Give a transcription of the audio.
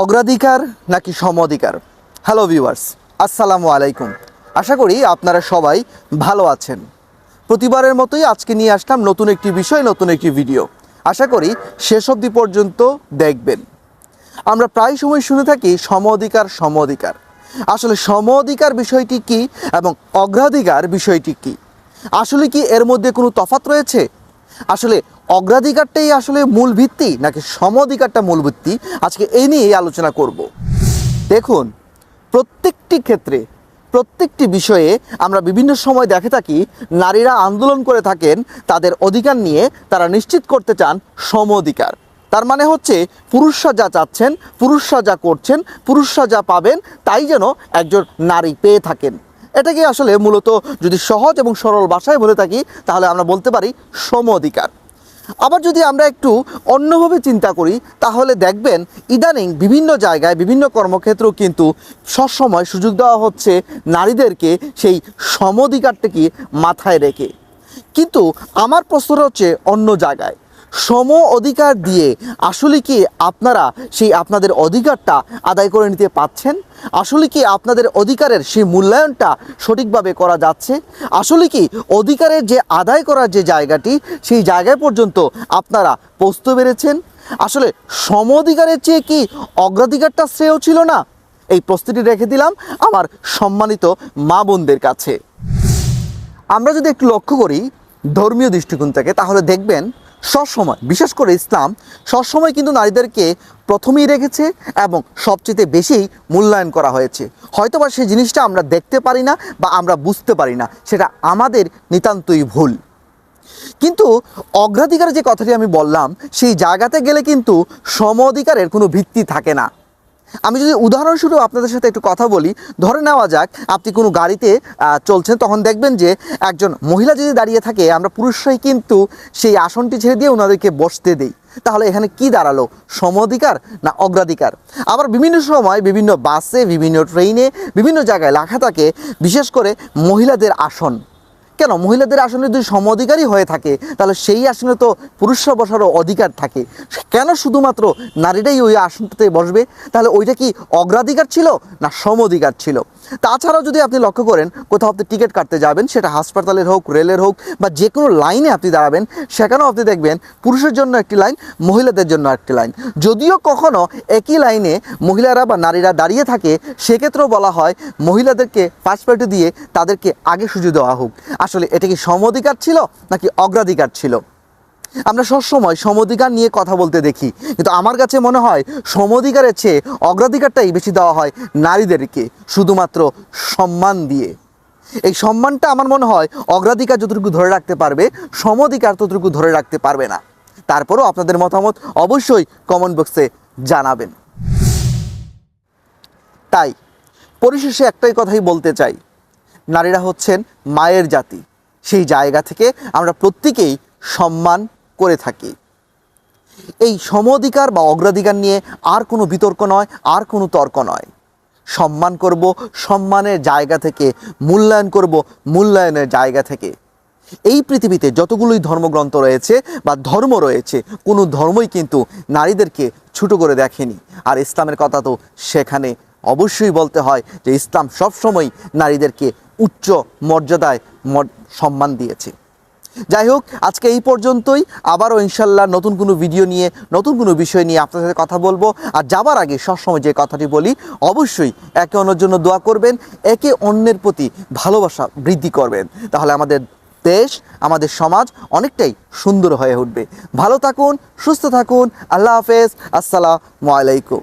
অগ্রাধিকার নাকি সম অধিকার হ্যালো ভিউয়ার্স আসসালামু আলাইকুম। আশা করি আপনারা সবাই ভালো আছেন। প্রতিবারের মতোই আজকে নিয়ে আসলাম নতুন একটি বিষয়, নতুন একটি ভিডিও আশা করি শেষ অবধি পর্যন্ত দেখবেন। আমরা প্রায় সময় শুনে থাকি সম অধিকার সম অধিকার আসলে সম অধিকার বিষয়টি কি এবং অগ্রাধিকার বিষয়টি কি? আসলে কি এর মধ্যে কোনো তফাৎ রয়েছে? আসলে অগ্রাধিকারটাই আসলে মূল ভিত্তি নাকি সম অধিকারটা মূল ভিত্তি? আজকে এই নিয়েই আলোচনা করব। দেখুন, প্রত্যেকটি ক্ষেত্রে, প্রত্যেকটি বিষয়ে আমরা বিভিন্ন সময় দেখে থাকি, নারীরা আন্দোলন করে থাকেন, তাদের অধিকার নিয়ে তারা নিশ্চিত করতে চান সম অধিকার তার মানে হচ্ছে, পুরুষরা যা চাচ্ছেন, পুরুষরা যা করছেন, পুরুষরা যা পাবেন, তাই যেন একজন নারী পেয়ে থাকেন। এটাকে আসলে মূলত যদি সহজ এবং সরল ভাষায় বলে থাকি, তাহলে আমরা বলতে পারি সম অধিকার আবার যদি আমরা একটু অন্যভাবে চিন্তা করি, তাহলে দেখবেন ইদানিং বিভিন্ন জায়গায়, বিভিন্ন কর্মক্ষেত্রেও কিন্তু সবসময় সুযোগ দেওয়া হচ্ছে নারীদেরকে সেই সম অধিকারটাকে মাথায় রেখে। কিন্তু আমার প্রশ্নটা হচ্ছে অন্য জায়গায়। সম অধিকার দিয়ে আসলে কি আপনারা সেই আপনাদের অধিকারটা আদায় করে নিতে পাচ্ছেন? আসলে কি আপনাদের অধিকারের সেই মূল্যায়নটা সঠিকভাবে করা যাচ্ছে? আসলে কি অধিকারের যে আদায় করার যে জায়গাটি, সেই জায়গায় পর্যন্ত আপনারা পৌঁছতে পেরেছেন? আসলে সম অধিকারের চেয়ে কি অগ্রাধিকারটা শ্রেয় ছিল না? এই প্রস্তুতি রেখে দিলাম আমার সম্মানিত মা বোনদের কাছে। আমরা যদি একটু লক্ষ্য করি ধর্মীয় দৃষ্টিকোণ থেকে, তাহলে দেখবেন সবসময়, বিশেষ করে ইসলাম, সবসময় কিন্তু নারীদেরকে প্রথমেই রেখেছে এবং সবচেয়ে বেশি মূল্যায়ন করা হয়েছে। হয়তোবা সেই জিনিসটা আমরা দেখতে পারি না বা আমরা বুঝতে পারি না, সেটা আমাদের নিতান্তই ভুল। কিন্তু অগ্রাধিকারের যে কথাটি আমি বললাম, সেই জায়গাতে গেলে কিন্তু সম অধিকারের কোনো ভিত্তি থাকে না। আমি যদি উদাহরণস্বরূপ আপনাদের সাথে একটু কথা বলি, ধরে নেওয়া যাক, আপনি কোনো গাড়িতে চলছেন, তখন দেখবেন যে একজন মহিলা যদি দাঁড়িয়ে থাকে, আমরা পুরুষরাই কিন্তু সেই আসনটি ছেড়ে দিয়ে ওনাদেরকে বসতে দেই। তাহলে এখানে কি দাঁড়াল? সম অধিকার না অগ্রাধিকার? আবার বিভিন্ন সময় বিভিন্ন বাসে, বিভিন্ন ট্রেনে বিভিন্ন জায়গায় লেখা থাকে, বিশেষ করে মহিলাদের আসন। কেন? মহিলাদের আসনে যদি সম অধিকারী হয়ে থাকে, তাহলে সেই আসনে তো পুরুষরা বসারও অধিকার থাকে। কেন শুধুমাত্র নারীরাই ওই আসনটাতে বসবে? তাহলে ওইটা কি অগ্রাধিকার ছিল না সম অধিকার ছিল? তাছাড়াও যদি আপনি লক্ষ্য করেন, কোথাও আপনি টিকিট কাটতে যাবেন, সেটা হাসপাতালের হোক, রেলের হোক, বা যে কোনো লাইনে আপনি দাঁড়াবেন, সেখানেও আপনি দেখবেন পুরুষের জন্য একটি লাইন, মহিলাদের জন্য একটি লাইন। যদিও কখনো একই লাইনে মহিলারা বা নারীরা দাঁড়িয়ে থাকে, সেক্ষেত্রেও বলা হয় মহিলাদেরকে ফার্স্ট দিয়ে তাদেরকে আগে সুযোগ দেওয়া হোক। আসলে এটা কি সম অধিকার ছিল, নাকি অগ্রাধিকার ছিল? আমরা সবসময় সমধিকার নিয়ে কথা বলতে দেখি। কিন্তু আমার কাছে মনে হয় সমধিকারের চেয়ে অগ্রাধিকারটাই বেশি দেওয়া হয় নারীদেরকে, শুধুমাত্র সম্মান দিয়ে। এই সম্মানটা আমার মনে হয় অগ্রাধিকার যতটুকু ধরে রাখতে পারবে, সমধিকার ততটুকু ধরে রাখতে পারবে না। তারপরও আপনাদের মতামত অবশ্যই কমেন্ট বক্সে জানাবেন। তাই, পরিশেষে একটাই কথাই বলতে চাই। নারীরা হচ্ছেন মায়ের জাতি। সেই জায়গা থেকে আমরা প্রত্যেকেই সম্মান করে থাকি। এই সম অধিকার বা অগ্রাধিকার নিয়ে আর কোনো বিতর্ক নয়, আর কোনো তর্ক নয়। সম্মান করব, সম্মানের জায়গা থেকে মূল্যায়ন করব, মূল্যায়নের জায়গা থেকে। এই পৃথিবীতে যতগুলোই ধর্মগ্রন্থ রয়েছে বা ধর্ম রয়েছে, কোনো ধর্মই কিন্তু নারীদেরকে ছোট করে দেখেনি। আর ইসলামের কথা তো সেখানে অবশ্যই বলতে হয় যে ইসলাম সবসময় নারীদেরকে উচ্চ মর্যাদায় মর- সম্মান দিয়েছে। যাই হোক, আজকে এই পর্যন্তই। আবারও ইনশাল্লাহ নতুন কোনো ভিডিও নিয়ে, নতুন কোনো বিষয় নিয়ে আপনাদের সাথে কথা বলব। আর যাবার আগে সবসময় যে কথাটি বলি, অবশ্যই একে অন্যের জন্য দোয়া করবেন, একে অন্যের প্রতি ভালোবাসা বৃদ্ধি করবেন। তাহলে আমাদের দেশ, আমাদের সমাজ অনেকটাই সুন্দর হয়ে উঠবে। ভালো থাকুন, সুস্থ থাকুন, আল্লাহ হাফেজ, আসসালামু আলাইকুম।